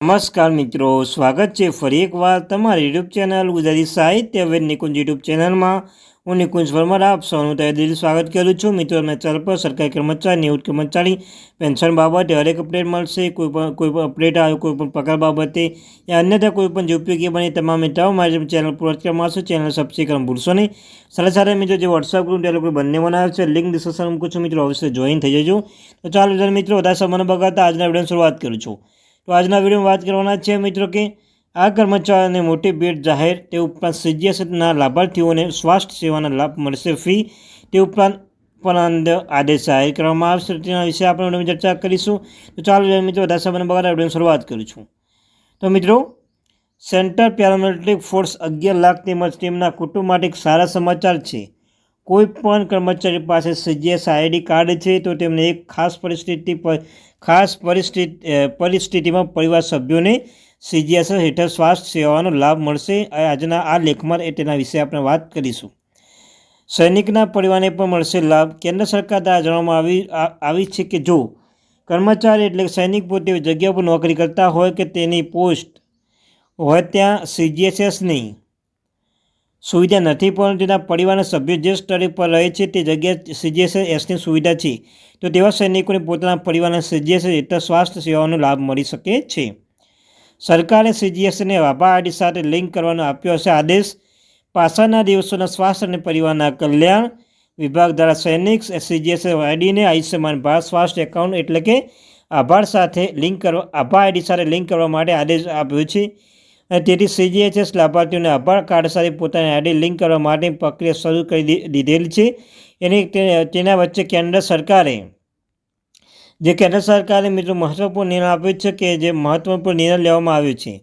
નમસ્કાર મિત્રો, સ્વાગત છે ફરી એકવાર તમારી યુટ્યુબ ચેનલ ગુજરાતી સાહિત્ય વેદ નિકુંજ યુટ્યુબ ચેનલમાં હું નિકુંજ વર્મા આપ સૌનું તહે દિલ સ્વાગત કરું છું. મિત્રો મેં ચેનલ પર સરકારી કર્મચારી નિવૃત્ત કર્મચારી, પેન્શન બાબતે હરેક અપડેટ મળશે. કોઈ પણ કોઈ પણ અપડેટ આવે, કોઈ પણ પગાર બાબતે યા અન્યથા કોઈ પણ જે ઉપયોગી બને, તમામ મિત્રો મારી ચેનલ પર કરવામાં ચેનલ સબસ્ક્રાઈબ કરવાનું ભૂલશો નહીં. સાથે સાથે મિત્રો, જે વોટ્સઅપ ગ્રુપ ટેલિગ્રુપ બંને બનાવ્યો છે લિંક ડિસ્ક્રિપ્શન મૂકું છું. મિત્રો અવશ્ય જોઈન થઈ જજો. તો ચાલો મિત્રો, વધારે સમય બગાડતા આજના વીડિયો શરૂઆત કરું છું. તો આજના વિડીયોમાં વાત કરવાના છે મિત્રો કે આ કર્મચારીઓને મોટી ભેટ જાહેર, તે ઉપરાંત સીજીએસના લાભાર્થીઓને સ્વાસ્થ્ય સેવાના લાભ મળશે ફ્રી. તે ઉપરાંત પણ આદેશ જાહેર કરવામાં આવશે. તેના વિશે આપણે ચર્ચા કરીશું. તો ચાલો મિત્રો સમયને બગાડ વિડીયોની શરૂઆત કરું છું. તો મિત્રો, સેન્ટર પેરામિલિટરી ફોર્સ અગિયાર લાખ તેમજ તેમના કુટુંબ માટે એક સારા સમાચાર છે. કોઈ પણ કર્મચારી પાસે સીજીએસ આઈડી કાર્ડ છે, તો તેમને એક ખાસ પરિસ્થિતિ પર, ખાસ પરિસ્થિતિ પરિસ્થિતિમાં પરિવાર સભ્યોને સીજીએસ હેઠળ સ્વાસ્થ્ય સેવાનો લાભ મળશે. આજના આ લેખમાં એ તેના વિશે આપણે વાત કરીશું. સૈનિકના પરિવારને પણ મળશે લાભ. કેન્દ્ર સરકાર દ્વારા જણાવવામાં આવી આવી છે કે જો કર્મચારી એટલે સૈનિક પોતે જગ્યા પર નોકરી કરતા હોય કે તેની પોસ્ટ હોય ત્યાં સીજીએસએસ નહીં સુવિધા નથી, પરંતુ તેના પરિવારના સભ્યો જે સ્તરે પર રહે છે તે જગ્યાએ સીજીએસએસની સુવિધા છે. તો તેવા સૈનિકોને પોતાના પરિવારના સીજીએસ હેઠળ સ્વાસ્થ્ય સેવાનો લાભ મળી શકે છે. સરકારે સીજીએસએસને વાભા આઈડી સાથે લિંક કરવાનો આપ્યો હશે. આદેશ, પાછળના દિવસોના સ્વાસ્થ્ય અને પરિવારના કલ્યાણ વિભાગ દ્વારા સૈનિક સીજીએસએસ આઈડીને આયુષ્યમાન ભારત સ્વાસ્થ્ય એકાઉન્ટ એટલે કે આભાર સાથે લિંક કરવા, આભાર આઈડી સાથે લિંક કરવા માટે આદેશ આપ્યો છે. તેથી સીજીએચએસ લાભાર્થીઓને આભાર કાર્ડ સાથે પોતાની આઈડી લિંક કરવા માટે પ્રક્રિયા શરૂ કરી દીધેલી છે. એની તેના વચ્ચે કેન્દ્ર સરકારે, જે કેન્દ્ર સરકારે મિત્રો મહત્વપૂર્ણ નિર્ણય આપ્યો છે કે જે મહત્વપૂર્ણ નિર્ણય લેવામાં આવ્યો છે.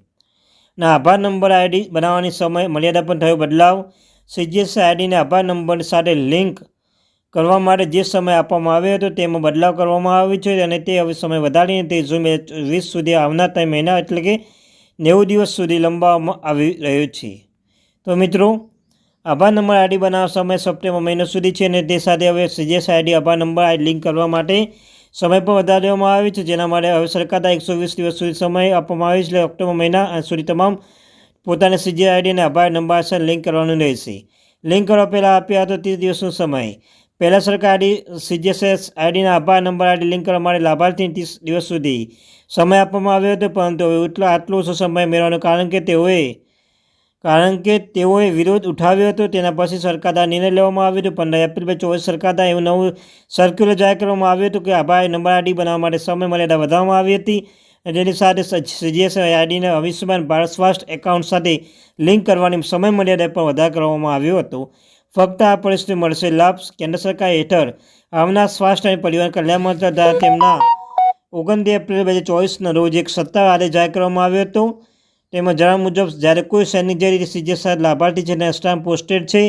ના આભાર નંબર આઈડી બનાવવાની સમય મર્યાદા પણ થયો બદલાવ. સીજીએસ આઈડીને આભાર નંબર સાથે લિંક કરવા માટે જે સમય આપવામાં આવ્યો હતો તેમાં બદલાવ કરવામાં આવ્યો છે અને તે હવે સમય વધારીને તે જૂન વીસ સુધી આવનાર ત્રણ મહિના એટલે કે નેવું દિવસ સુધી લંબાવવામાં આવી રહ્યો છે. તો મિત્રો, આભાર નંબર આઈડી બનાવવા સમય સપ્ટેમ્બર મહિનો સુધી છે અને તે સાથે હવે C G, S number ID link કરવા માટે સમય પણ વધારવામાં આવ્યો છે. જેના માટે હવે સરકાર એકસો વીસ દિવસ સુધી સમય આપવામાં આવ્યો છે. ઓક્ટોબર મહિના સુધી તમામ પોતાની સીજી આઈડીને આભાર નંબર સાથે લિંક કરવાનું રહેશે. લિંક કરવા પહેલાં આપ્યા હતો ત્રીસ દિવસનો સમય. પહેલાં સરકાર આઈડી સીજીએસએસ આઈડીના આભાર નંબર આઈડી લિંક કરવા માટે લાભાર્થી ત્રીસ દિવસ સુધી સમય આપવામાં આવ્યો હતો, પરંતુ હવે એટલો આટલો ઓછો સમય મેળવવાનો કારણ કે તેઓએ કારણ કે તેઓએ વિરોધ ઉઠાવ્યો હતો. તેના પછી સરકાર દ્વારા નિર્ણય લેવામાં આવ્યો હતો. પંદર એપ્રિલ બે ચોવીસ સરકાર દ્વારા એવું નવું સર્ક્યુલર જાહેર કરવામાં આવ્યું હતું કે આભાર નંબર આઈડી બનાવવા માટે સમય મર્યાદા વધારવામાં આવી હતી તેની સાથે સીજીએસ આઈડીને આયુષ્યમાન ભારત સ્વાસ્થ્ય એકાઉન્ટ સાથે લિંક કરવાની સમય મર્યાદા પણ વધાર કરવામાં આવ્યો હતો. ફક્ત આ પરિસ્થિતિ મળશે લાભ. કેન્દ્ર સરકાર હેઠળ આવનાર સ્વાસ્થ્ય અને પરિવાર કલ્યાણ મંત્રાલય દ્વારા તેમના ઓગણત્રીસ એપ્રિલ બે હજાર ચોવીસના રોજ એક સત્તાવાર આદેશ જાહેર કરવામાં આવ્યો હતો. તેમાં જણાવ્યા મુજબ, જ્યારે કોઈ સૈનિક જે રીતે સીજીએસ લાભાર્થી છે તેના સ્ટામ્પ પોસ્ટેડ છે,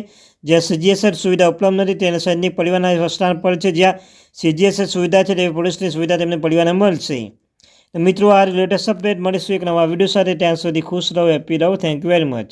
જ્યાં સીજીએસઆર સુવિધા ઉપલબ્ધ નથી, તેને સૈનિક પરિવારના સ્થાન પર છે, જ્યાં સીજીએસઆર સુવિધા છે, તેવી પોલીસની સુવિધા તેમને પરિવારને મળશે. મિત્રો, આ લેટેસ્ટ અપડેટ મળીશું એક નવા વીડિયો સાથે. ત્યાં સુધી ખુશ રહો, હેપી રહો. Thank you very much.